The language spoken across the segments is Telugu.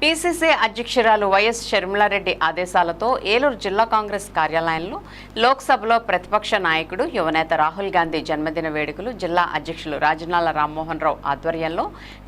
పీసీసీ అధ్యక్షురాలు వైఎస్ షర్మిలారెడ్డి ఆదేశాలతో ఏలూరు జిల్లా కాంగ్రెస్ కార్యాలయంలో లోక్సభలో ప్రతిపక్ష నాయకుడు యువనేత రాహుల్ గాంధీ జన్మదిన వేడుకలు జిల్లా అధ్యక్షులు రాజనాల రామ్మోహన్ రావు ఆధ్వర్యంలో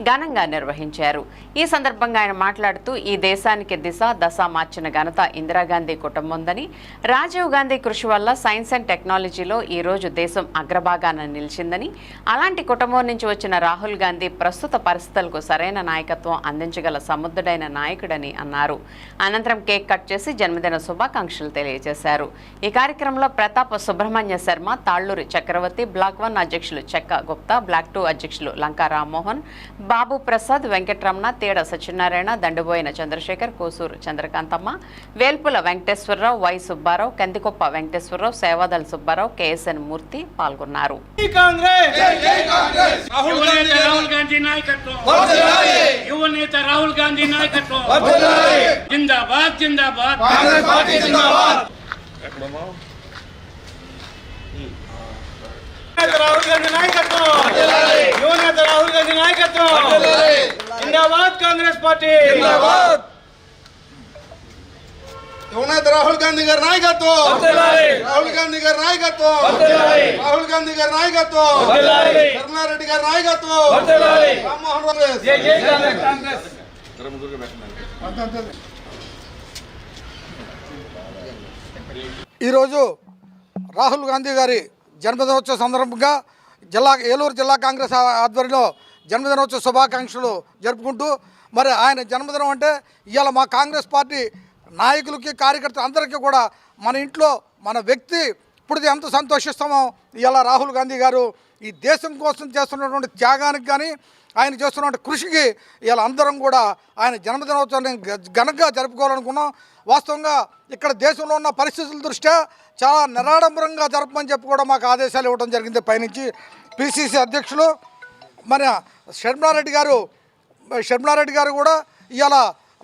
ఘనంగా నిర్వహించారు. ఈ సందర్భంగా ఆయన మాట్లాడుతూ ఈ దేశానికి దిశ దశ మార్చిన ఘనత ఇందిరాగాంధీ కుటుంబందని రాజీవ్ గాంధీ కృషి వల్ల సైన్స్ అండ్ టెక్నాలజీలో ఈ రోజు దేశం అగ్రభాగాన నిలిచిందని అలాంటి కుటుంబం నుంచి వచ్చిన రాహుల్ గాంధీ ప్రస్తుత పరిస్థితులకు సరైన నాయకత్వం అందించగల సముద్రుడైన నాయకుడని అన్నారు. అనంతరం కేక్ కట్ చేసి జన్మదిన శుభాకాంక్షలు తెలియజేశారు. ఈ కార్యక్రమంలో ప్రతాప్ సుబ్రహ్మణ్య శర్మ తాళ్ళూరి చక్రవర్తి బ్లాక్ వన్ అధ్యక్షులు చెక్క గుప్తా బ్లాక్ టూ అధ్యక్షులు లంకా రామ్మోహన్ బాబు ప్రసాద్ వెంకట్రమణ తేడ సత్యనారాయణ దండుబోయిన చంద్రశేఖర్ కోసూరు చంద్రకాంతమ్మ వేల్పుల వెంకటేశ్వరరావు వై సుబ్బారావు కందికొప్ప వెంకటేశ్వరరావు సేవాదల్ సుబ్బారావు కేఎస్ఎన్ మూర్తి పాల్గొన్నారు. జై కాంగ్రెస్! రాహుల్ యువ గాంధీ నేత రాహుల్ గాంధీ నాయకత్వం వర్ధిల్లాలి యువ నేత రాహుల్ గాంధీ నాయకత్వం వర్ధిల్లాలి జిందాబాద్ జిందాబాద్ కాంగ్రెస్ పార్టీ జిందాబాద్ నేత రాహుల్ గాంధీ నాయకత్వం యువ నేత రాహుల్ గాంధీ నాయకత్వం జిందాబాద్ కాంగ్రెస్ పార్టీ జిందాబాద్ యువనేత రాహుల్ గాంధీ గారి నాయకత్వం రాహుల్ గాంధీ గారి నాయకత్వం రాహుల్ గాంధీ గారి నాయకత్వం నాయకత్వం రామ్మోహన్ రావు ఈరోజు రాహుల్ గాంధీ గారి జన్మదినోత్సవ సందర్భంగా జిల్లా ఏలూరు జిల్లా కాంగ్రెస్ ఆధ్వర్యంలో జన్మదినోత్సవ శుభాకాంక్షలు జరుపుకుంటూ మరి ఆయన జన్మదినం అంటే ఇవాళ మా కాంగ్రెస్ పార్టీ నాయకులకి కార్యకర్తలు అందరికీ కూడా మన ఇంట్లో మన వ్యక్తి ఇప్పుడు ఎంత సంతోషిస్తామో. ఇలా రాహుల్ గాంధీ గారు ఈ దేశం కోసం చేస్తున్నటువంటి త్యాగానికి కానీ ఆయన చేస్తున్నటువంటి కృషికి ఇలా అందరం కూడా ఆయన జన్మదినోత్సవాన్ని ఘనంగా జరుపుకోవాలనుకున్నాం. వాస్తవంగా ఇక్కడ దేశంలో ఉన్న పరిస్థితుల దృష్ట్యా చాలా నిరాడంబరంగా జరపమని చెప్పి కూడా మాకు ఆదేశాలు ఇవ్వడం జరిగింది పైనుంచి. పిసిసి అధ్యక్షులు మన షర్మారెడ్డి గారు షర్మారెడ్డి గారు కూడా ఇవాళ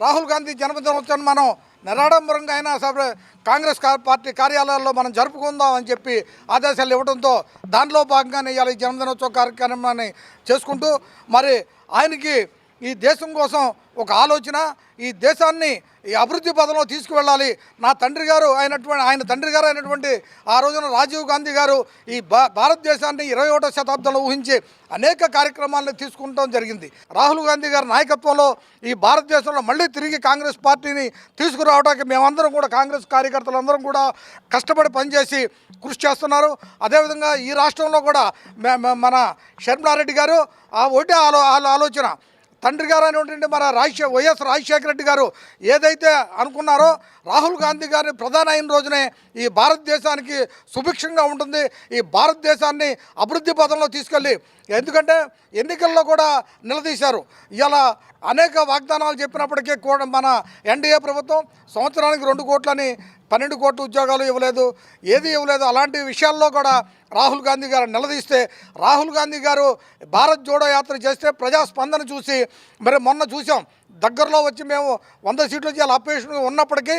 రాహుల్ గాంధీ జన్మదినోత్సవాన్ని మనం నిరాడంబరంగా అయినా సరే కాంగ్రెస్ పార్టీ కార్యాలయాల్లో మనం జరుపుకుందాం అని చెప్పి ఆదేశాలు ఇవ్వడంతో దానిలో భాగంగానే ఇవాళ ఈ జన్మదినోత్సవ కార్యక్రమాన్ని చేసుకుంటూ మరి ఆయనకి ఈ దేశం కోసం ఒక ఆలోచన ఈ దేశాన్ని ఈ అభివృద్ధి పదంలో తీసుకువెళ్ళాలి. నా తండ్రి గారు అయినటువంటి ఆయన తండ్రి గారు అయినటువంటి ఆ రోజున రాజీవ్ గాంధీ గారు ఈ భా భారతదేశాన్ని ఇరవై ఒకటో శతాబ్దంలో ఊహించి అనేక కార్యక్రమాలను తీసుకుంటాం జరిగింది. రాహుల్ గాంధీ గారి నాయకత్వంలో ఈ భారతదేశంలో మళ్ళీ తిరిగి కాంగ్రెస్ పార్టీని తీసుకురావడానికి మేమందరం కూడా కాంగ్రెస్ కార్యకర్తలందరం కూడా కష్టపడి పనిచేసి కృషి చేస్తున్నారు. అదేవిధంగా ఈ రాష్ట్రంలో కూడా మే- మన షర్మిలారెడ్డి గారు ఆ ఒకటే ఆలో- ఆలోచన తండ్రి గారు అనేటువంటి మన రాజశే వైఎస్ రాజశేఖర రెడ్డి గారు ఏదైతే అనుకున్నారో రాహుల్ గాంధీ గారిని ప్రధాని అయిన రోజునే ఈ భారతదేశానికి సుభిక్షంగా ఉంటుంది. ఈ భారతదేశాన్ని అభివృద్ధి పథంలో తీసుకెళ్ళి ఎందుకంటే ఎన్నికల్లో కూడా నిలదీశారు. ఇలా అనేక వాగ్దానాలు చెప్పినప్పటికీ కూడా మన ఎన్డీఏ ప్రభుత్వం సంవత్సరానికి రెండు కోట్లని పన్నెండు కోట్ల ఉద్యోగాలు ఇవ్వలేదు ఏది ఇవ్వలేదు అలాంటి విషయాల్లో కూడా రాహుల్ గాంధీ గారు నిలదీస్తే రాహుల్ గాంధీ గారు భారత్ జోడో యాత్ర చేస్తే ప్రజాస్పందన చూసి మరి మొన్న చూసాం దగ్గరలో వచ్చి మేము వంద సీట్లు ఇలా అపోజిషన్ ఉన్నప్పటికీ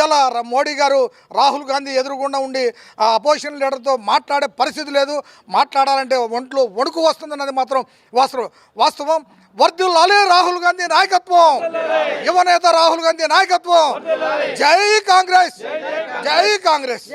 ఇలా మోడీ గారు రాహుల్ గాంధీ ఎదురుగుండా ఉండి ఆ అపోజిషన్ లీడర్తో మాట్లాడే పరిస్థితి లేదు. మాట్లాడాలంటే ఒంట్లో వణుకు వస్తుందన్నది మాత్రం వాస్తవం వాస్తవం. వర్ధిల్లాలే రాహుల్ గాంధీ నాయకత్వం. యువనేత రాహుల్ గాంధీ నాయకత్వం. జై కాంగ్రెస్. జై కాంగ్రెస్.